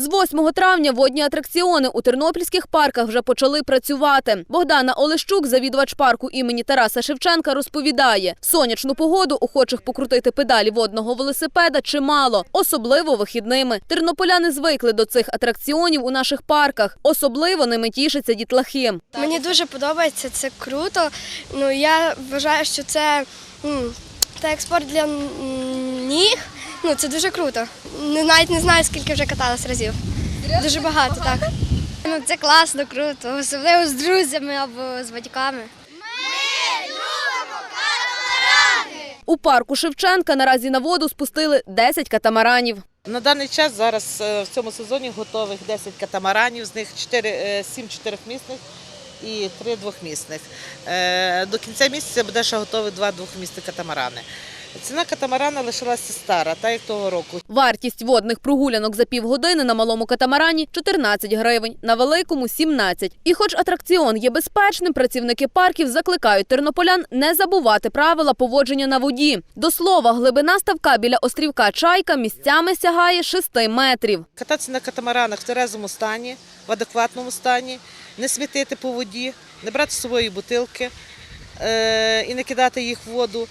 З 8 травня водні атракціони у тернопільських парках вже почали працювати. Богдана Олещук, завідувач парку імені Тараса Шевченка, розповідає: сонячну погоду охочих покрутити педалі водного велосипеда чимало, особливо вихідними. Тернополяни звикли до цих атракціонів у наших парках. Особливо ними тішаться дітлахи. Мені дуже подобається, це круто. Ну я вважаю, що це м, та експорт для ніг. Ну це дуже круто. Навіть не знаю, скільки вже каталась разів. Дуже багато, так. Ну, це класно, круто, особливо з друзями або з батьками. У парку Шевченка наразі на воду спустили 10 катамаранів. На даний час зараз е, в цьому сезоні готових 10 катамаранів, з них 4, 7 чотирьохмісних і 3 двохмісних. Е, До кінця місяця буде ще готові два двохмісні катамарани. Ціна катамарана лишилася стара, та як того року. Вартість водних прогулянок за півгодини на малому катамарані 14 гривень, на великому 17. І хоч атракціон є безпечним, працівники парків закликають тернополян не забувати правила поводження на воді. До слова, глибина ставка біля острівка Чайка місцями сягає 6 метрів. Кататися на катамаранах в терезому стані, в адекватному стані, не смітити по воді, не брати з собою бутилки е, і не кидати їх в воду,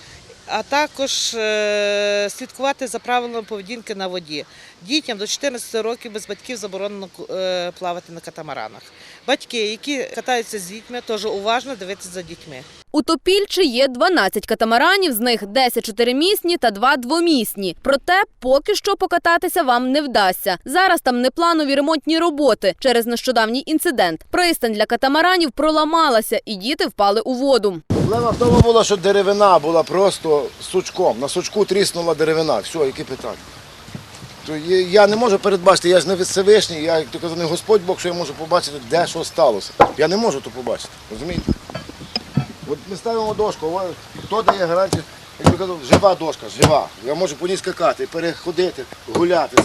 а також е, слідкувати за правилами поведінки на воді. Дітям до 14 років без батьків заборонено е, плавати на катамаранах. Батьки, які катаються з дітьми, теж уважно дивитися за дітьми. У Топільчі є 12 катамаранів, з них 10 чотиримісні та 2 двомісні. Проте поки що покататися вам не вдасться. Зараз там непланові ремонтні роботи через нещодавній інцидент. Пристань для катамаранів проламалася, і діти впали у воду. Проблема в тому була, що деревина була просто сучком. На сучку тріснула деревина. Все, які питання. То я не можу передбачити, я ж не Всевишній, я як то казав, не Господь Бог, що я можу побачити, де що сталося. Я не можу то побачити. Розумієте? От ми ставимо дошку, хто дає гарантію, як би казав, жива дошка, жива. Я можу по ній скакати, переходити, гуляти,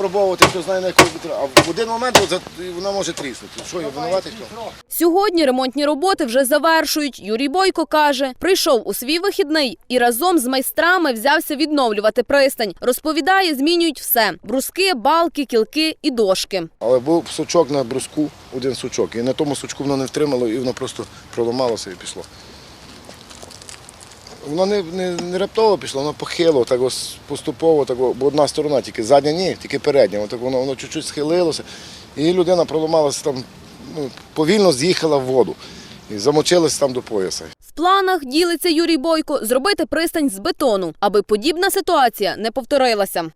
випробовувати, хто знає на вітру. А в один момент от, вона може тріснути. Що, я винуватий? Хто? Сьогодні ремонтні роботи вже завершують. Юрій Бойко каже, прийшов у свій вихідний і разом з майстрами взявся відновлювати пристань. Розповідає, змінюють все: бруски, балки, кілки і дошки. Але був сучок на бруску, один сучок. І на тому сучку воно не втримало, і воно просто проламалося і пішло. Воно не, не, не раптово пішло, воно похило, так ось поступово, так, бо одна сторона тільки задня ні, тільки передня. Отак воно, воно чуть-чуть схилилося. І людина проламалася там, ну, повільно з'їхала в воду і замочилася там до пояса. В планах ділиться Юрій Бойко зробити пристань з бетону, аби подібна ситуація не повторилася.